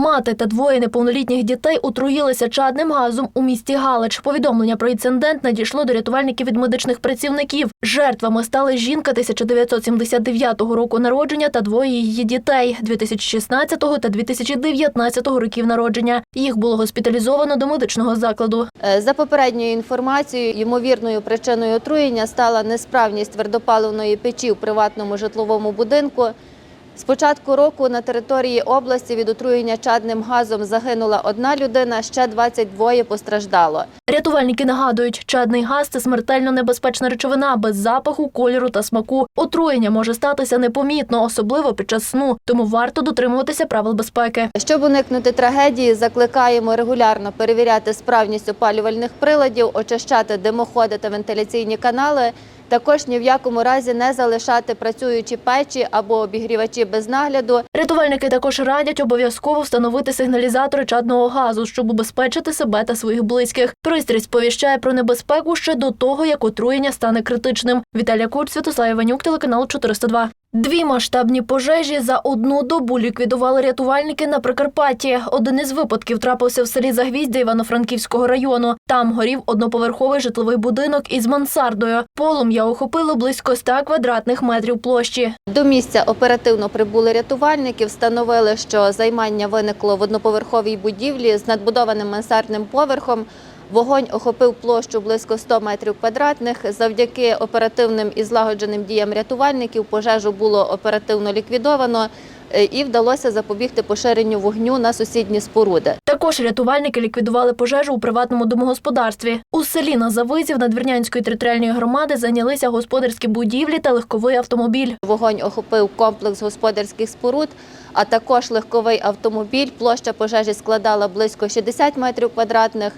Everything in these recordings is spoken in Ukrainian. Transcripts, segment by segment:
Мати та двоє неповнолітніх дітей отруїлися чадним газом у місті Галич. Повідомлення про інцидент надійшло до рятувальників від медичних працівників. Жертвами стали жінка 1979 року народження та двоє її дітей 2016 та 2019 років народження. Їх було госпіталізовано до медичного закладу. Е, За попередньою інформацією, ймовірною причиною отруєння стала несправність твердопаливної печі в приватному житловому будинку. З початку року на території області від отруєння чадним газом загинула одна людина, ще 22 постраждало. Рятувальники нагадують, чадний газ це смертельно небезпечна речовина без запаху, кольору та смаку. Отруєння може статися непомітно, особливо під час сну, тому варто дотримуватися правил безпеки. Щоб уникнути трагедії, закликаємо регулярно перевіряти справність опалювальних приладів, очищати димоходи та вентиляційні канали. Також ні в якому разі не залишати працюючі печі або обігрівачі без нагляду. Рятувальники також радять обов'язково встановити сигналізатори чадного газу, щоб убезпечити себе та своїх близьких. Пристрій сповіщає про небезпеку ще до того, як отруєння стане критичним. Віталія Кур, Святослав Іванюк, телеканал 402. Дві масштабні пожежі за одну добу ліквідували рятувальники на Прикарпатті. Один із випадків трапився в селі Загвіздя Івано-Франківського району. Там горів одноповерховий житловий будинок із мансардою. Полум'я охопило близько 100 квадратних метрів площі. До місця оперативно прибули рятувальники, встановили, що займання виникло в одноповерховій будівлі з надбудованим мансардним поверхом. Вогонь охопив площу близько 100 метрів квадратних. Завдяки оперативним і злагодженим діям рятувальників пожежу було оперативно ліквідовано е, і вдалося запобігти поширенню вогню на сусідні споруди. Також рятувальники ліквідували пожежу у приватному домогосподарстві. У селі на Завизів Надвірнянської територіальної громади зайнялися господарські будівлі та легковий автомобіль. Вогонь охопив комплекс господарських споруд, а також легковий автомобіль. Площа пожежі складала близько 60 метрів квадратних.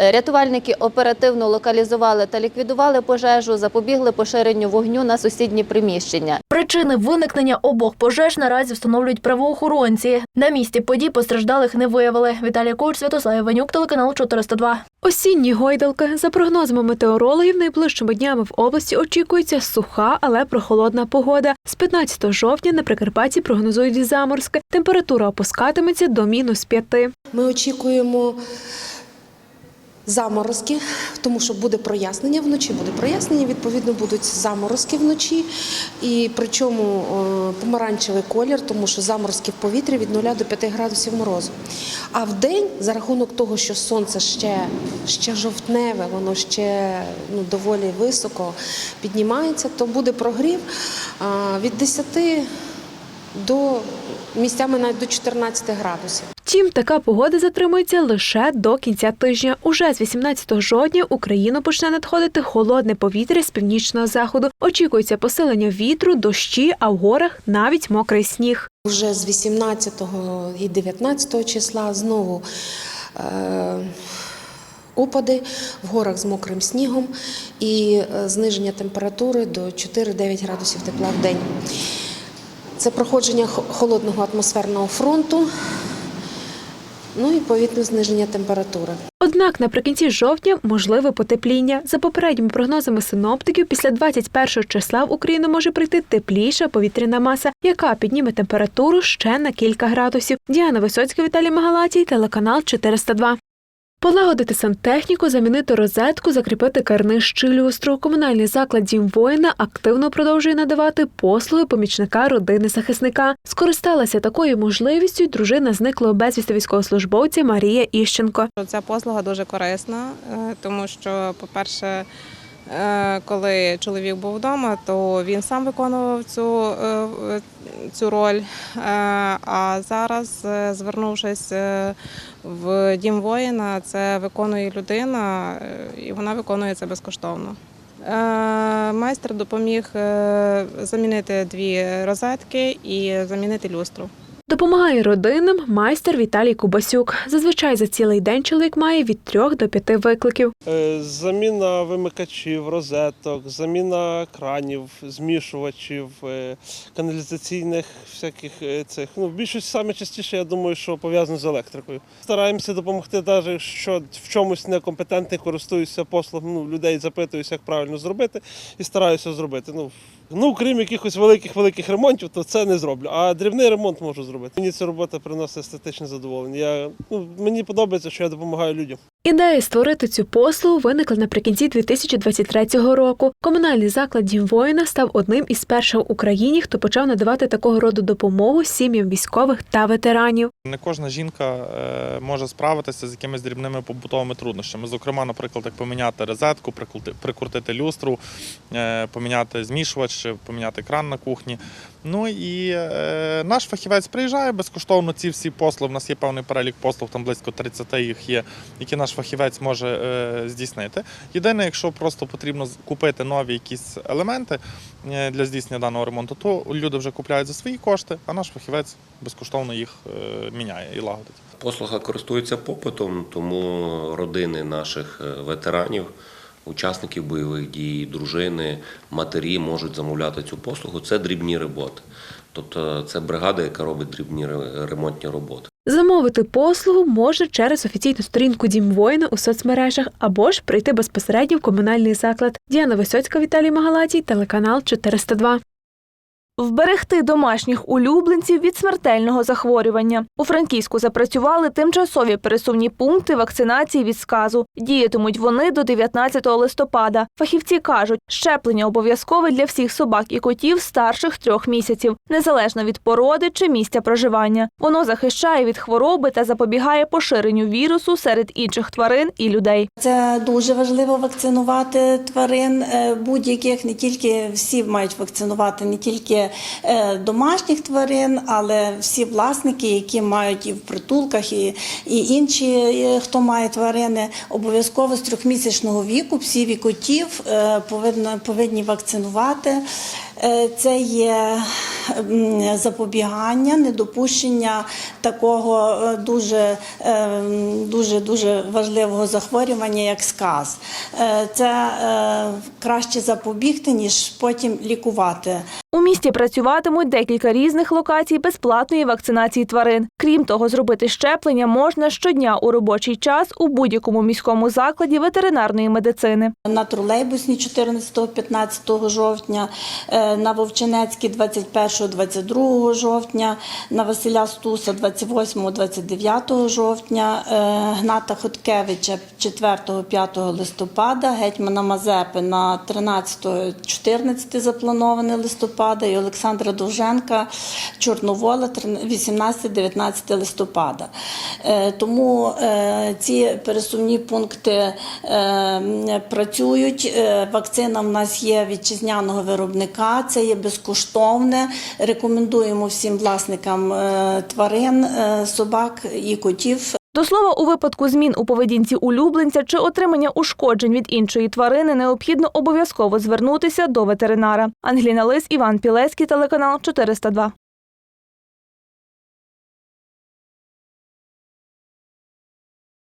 Рятувальники оперативно локалізували та ліквідували пожежу, запобігли поширенню вогню на сусідні приміщення. Причини виникнення обох пожеж наразі встановлюють правоохоронці. На місці подій постраждалих не виявили. Віталій Коуч, Святослав Іванюк, телеканал 402. Осінні гойдалки. За прогнозами метеорологів, найближчими днями в області очікується суха, але прохолодна погода. З 15 жовтня на Прикарпатті прогнозують заморозки. Температура опускатиметься до мінус 5. Ми очікуємо заморозки, тому що буде прояснення вночі, буде прояснення, відповідно будуть заморозки вночі. І причому е, помаранчевий колір, тому що заморозки в повітрі від 0 до 5 градусів морозу. А в день, за рахунок того, що сонце ще, ще жовтневе, воно ще ну, доволі високо піднімається, то буде прогрів від 10 до місцями навіть до 14 градусів. Втім, така погода затримується лише до кінця тижня. Уже з 18 жовтня Україну почне надходити холодне повітря з північного заходу. Очікується посилення вітру, дощі, а в горах навіть мокрий сніг. Вже з 18 і 19 числа знову е, опади в горах з мокрим снігом і е, зниження температури до 4-9 градусів тепла в день. Це проходження холодного атмосферного фронту, ну і відповідно зниження температури. Однак наприкінці жовтня можливе потепління. За попередніми прогнозами синоптиків, після 21 числа в Україну може прийти тепліша повітряна маса, яка підніме температуру ще на кілька градусів. Діана Висоцька, Віталій Магалатій, телеканал 402. Полагодити сантехніку, замінити розетку, закріпити карниз чи люстру. Комунальний заклад Дім воїна активно продовжує надавати послуги помічника родини захисника. Скористалася такою можливістю дружина зниклого безвісти військовослужбовця Марія Іщенко. Ця послуга дуже корисна, е, тому що, по-перше, е, коли чоловік був вдома, то він сам виконував цю, е, цю роль. Е, А зараз, е, звернувшись е, в дім воїна, це виконує людина, і вона виконує це безкоштовно. Майстер допоміг замінити дві розетки і замінити люстру. Допомагає родинам майстер Віталій Кубасюк. Зазвичай за цілий день чоловік має від трьох до п'яти викликів. Е, Заміна вимикачів, розеток, заміна кранів, змішувачів, е, каналізаційних всяких е, цих. Ну, більшість саме частіше, я думаю, що пов'язано з електрикою. Стараємося допомогти, навіть якщо в чомусь некомпетентний, користуюся послугом ну, людей, запитуюся, як правильно зробити, і стараюся зробити. Ну, Ну, крім якихось великих великих ремонтів, то це не зроблю. А дрібний ремонт можу зробити. Мені ця робота приносить естетичне задоволення. Я, ну, мені подобається, що я допомагаю людям. Ідея створити цю послугу виникла наприкінці 2023 року. Комунальний заклад Дім воїна став одним із перших в Україні, хто почав надавати такого роду допомогу сім'ям військових та ветеранів. Не кожна жінка е, може справитися з якимись дрібними побутовими труднощами. Зокрема, наприклад, як поміняти розетку, прикрути- прикрутити люстру, е, поміняти змішувач, поміняти кран на кухні. Ну і е, наш фахівець приїжджає безкоштовно. Ці всі послуги. У нас є певний перелік послуг, там близько 30 їх є, які наш фахівець може е, здійснити. Єдине, якщо просто потрібно купити нові якісь елементи е, для здійснення даного ремонту, то люди вже купляють за свої кошти, а наш фахівець безкоштовно їх е, міняє і лагодить. Послуга користується попитом, тому родини наших е, ветеранів, учасників бойових дій, дружини, матері можуть замовляти цю послугу. Це дрібні роботи. Тобто це бригада, яка робить дрібні ре- ремонтні роботи. Замовити послугу може через офіційну сторінку Дім воїна у соцмережах або ж прийти безпосередньо в комунальний заклад. Діана Висоцька, Віталій Магалатій, телеканал 402. Вберегти домашніх улюбленців від смертельного захворювання. У Франківську запрацювали тимчасові пересувні пункти вакцинації від сказу. Діятимуть вони до 19 листопада. Фахівці кажуть, щеплення обов'язкове для всіх собак і котів старших трьох місяців, незалежно від породи чи місця проживання. Воно захищає від хвороби та запобігає поширенню вірусу серед інших тварин і людей. Це дуже важливо вакцинувати тварин е, будь-яких, не тільки всі мають вакцинувати, не тільки домашніх тварин, але всі власники, які мають і в притулках, і, і інші, е, хто має тварини, обов'язково з трьохмісячного віку псів і котів е, повинні вакцинувати. Е, Це є запобігання, недопущення такого е, дуже, е, дуже, дуже важливого захворювання, як сказ. Е, Це краще запобігти, ніж потім лікувати. У місті працюватимуть декілька різних локацій безплатної вакцинації тварин. Крім того, зробити щеплення можна щодня у робочий час у будь-якому міському закладі ветеринарної медицини. На тролейбусній 14-15 жовтня, на Вовчинецькій 21-22 жовтня, на Василя Стуса 28-29 жовтня, е, Гната Хоткевича 4-5 листопада, Гетьмана Мазепи на 13-14 заплановане листопада і Олександра Довженка Чорновола 18-19 листопада. Е, Тому е, ці пересувні пункти працюють. Вакцина в нас є вітчизняного виробника, це є безкоштовне. Рекомендуємо всім власникам е, тварин, е, собак і котів До слова, у випадку змін у поведінці улюбленця чи отримання ушкоджень від іншої тварини необхідно обов'язково звернутися до ветеринара. Ангеліна Лис, Іван Пілецький, телеканал 402.